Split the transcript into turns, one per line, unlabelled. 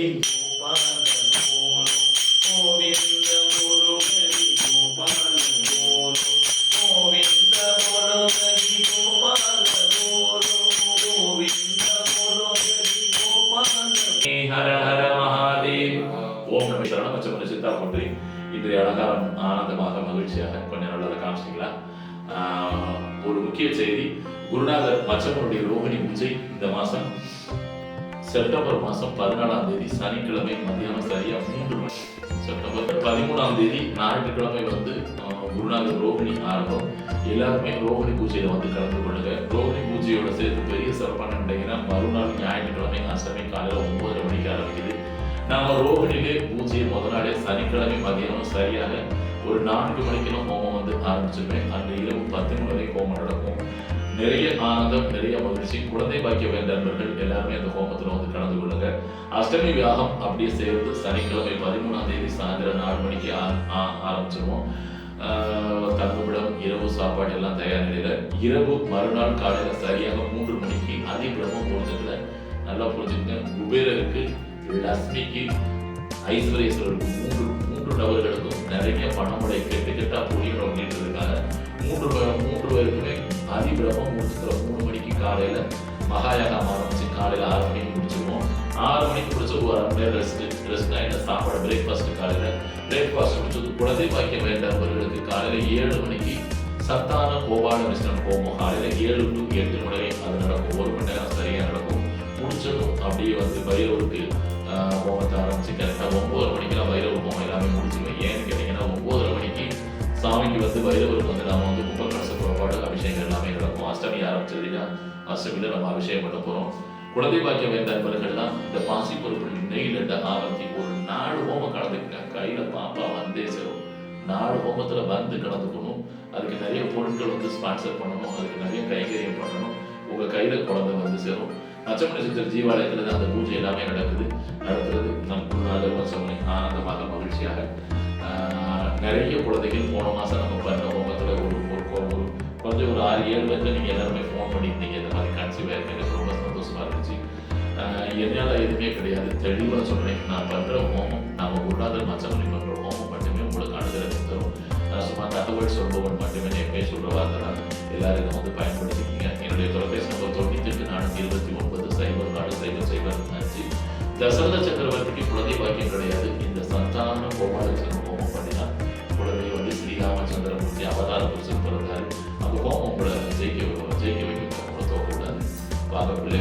முருகனே கோபாலன் போனோ கோவிந்த முருகனே கோபாலன் போனோ கோவிந்த முருகனே கோபாலன் போனோ கோவிந்த முருகனே கோபாலன் ஹர ஹர மகாதேவ். ஓம் நம சரணமச்சமன சித்தா போற்றி இன்றைய அலங்காரம் ஆனந்தமாக மகிழ்ச்சியாக கொஞ்சம் நல்லதை காமிச்சிங்களா ஒரு முக்கிய செய்தி. குருநாதர் மச்சமனுடைய ரோகிணி பூஜை இந்த மாதம். செப்டம்பர் மாதம் பதினாலாம் தேதி சனிக்கிழமை மதியானம் சரியா மூன்று மணி. செப்டம்பர் பதிமூணாம் தேதி ஞாயிற்றுக்கிழமை வந்து குருநாதர் ரோகிணி ஆரம்பம். எல்லாருமே ரோகிணி பூஜையில் வந்து கலந்து கொள்ளுங்க. ரோகிணி பூஜையோட சேர்த்து பெரிய சிறப்பான நினைங்கன்னா மறுநாள் ஞாயிற்றுக்கிழமை அஷ்டமி காலையில் ஒன்பதரை மணிக்கு ஆரம்பிக்குது. நாம ரோகிணிலே பூஜையை முதல் நாளே சனிக்கிழமை மதியானம் சரியாக ஒரு நான்கு மணிக்கெல்லாம் ஹோமம் வந்து ஆரம்பிச்சிருவேன். அந்த இரவு பத்து மணி வரை ஹோமம் நடக்கும். நிறைய ஆனந்தம் நிறைய மகிழ்ச்சி குழந்தை பாக்கிய வேண்டவர்கள் எல்லாருமே அந்த ஹோமத்தில் வந்து கலந்து கொள்ளுங்க. அஷ்டமி வியாகம் அப்படியே சேர்ந்து சனிக்கிழமை பதிமூணாம் தேதி சாயந்தரம் நாலு மணிக்கு ஆ- ஆ- ஆரம்பிச்சிருவோம். ஆஹ் தங்குமிடம் இரவு சாப்பாடு எல்லாம் தயார் நிலையில. இரவு மறுநாள் காலையில சரியாக மூன்று மணிக்கு அதி பிரம்ம முகூர்த்தத்துல நல்லா புரிஞ்சுக்கங்க. குபேரருக்கு லக்ஷ்மிக்கு ஐஸ்வர்யேஸ்வரருக்கு மூன்று மூன்று நபர்களுக்கும் நிறைய பணம் பேருக்குமே முடிச்சுக்கிறோம். மூணு மணிக்கு காலையில் மகாயாகம் ஆரம்பிச்சு காலையில் ஆறு மணிக்கு முடிச்சிருவோம். ஆறு மணிக்கு முடிச்சு ஒரு அரை மணி நேரம் ரெஸ்ட் ரெஸ்ட்னா என்ன சாப்பாடு பிரேக்ஃபாஸ்ட் காலையில். பிரேக்ஃபாஸ்ட் முடிச்சது குழந்தை பாக்கியம் வேண்டவர்களுக்கு காலையில் ஏழு மணிக்கு சத்தான கோபால மிஸ்ரம் போவோம். காலையில் ஏழு டு எட்டு மணி அது நடக்கும். ஒரு மணி நேரம் சரியாக நடக்கும். முடிச்சதும் அப்படியே வந்து பைரவருக்கு ஹோமத்தை ஆரம்பிச்சு கரெக்டாக ஒம்பது மணிக்கெல்லாம் பைரவர் ஹோமம் எல்லாமே முடிச்சிருவேன். ஏன் சாமிக்கு வந்து பைரவருக்கு வந்து நாம வந்து கும்பகலச புறப்பாடு அபிஷேகம் எல்லாமே நடக்கும். அஷ்டமி ஆரம்பிச்சதுன்னா அஷ்டமியில நம்ம அபிஷேகம் பண்ண போறோம். குழந்தை பாக்கிய நண்பர்கள்லாம் இந்த பாசி பொருட்கள் நெய் லட்ட ஒரு நாலு ஹோமம் கலந்துக்குங்க கையில பாப்பா வந்தே சேரும். நாலு ஹோமத்துல வந்து கலந்துக்கணும். அதுக்கு நிறைய பொருட்கள் வந்து ஸ்பான்சர் பண்ணணும். அதுக்கு நிறைய கைகரியம் பண்ணணும். உங்க கையில குழந்தை வந்து சேரும். நச்சமணி சித்தர் ஜீவாலயத்துல தான் அந்த பூஜை எல்லாமே நடக்குது. நடத்துறது குழந்தைகள் போன மாதம் நம்ம பண்ண ஹோமத்துல ஒரு ஒரு கொஞ்சம் ஒரு ஆறு ஏழு பேருக்கு நீங்கள் எல்லாருமே ஃபோன் பண்ணியிருந்தீங்க. இந்த மாதிரி கன்சீவ் ஆயிருக்கு எனக்கு ரொம்ப சந்தோஷமா இருந்துச்சு. என்னால் எதுவுமே கிடையாது. தெளிவாக சொல்கிறேன் நான் பண்ணுற ஹோமம் நாம் குருநாதர் மச்சமணி பண்ணுற ஹோமம் மட்டுமே உங்களுக்கு அனுகிரகம் தரும். சும்மா தகவல் சொல்பவன் மட்டுமே எப்பயே சொல்ற வார்த்தை தான். எல்லோரும் இதை வந்து பயன்படுத்திக்கிங்க. என்னுடைய தொலைபேசி நம்பர் தொண்ணூத்தெட்டு நானூற்றி இருபத்தி ஒன்பது சைபர் நாலு சைபர் சைபர் அஞ்சு. தசரத சக்கரவர்த்திக்கு குழந்தை பாக்கியம் கிடையாது. ஸ்ரீராமச்சந்திரமூர்த்தி அவதார புருஷன் பிறந்தாரு அந்த ஹோமம் உங்களை ஜெயிக்க ஜெயிக்க வைக்கும் உங்களை தோக்கக்கூடாது வாங்க பிள்ளை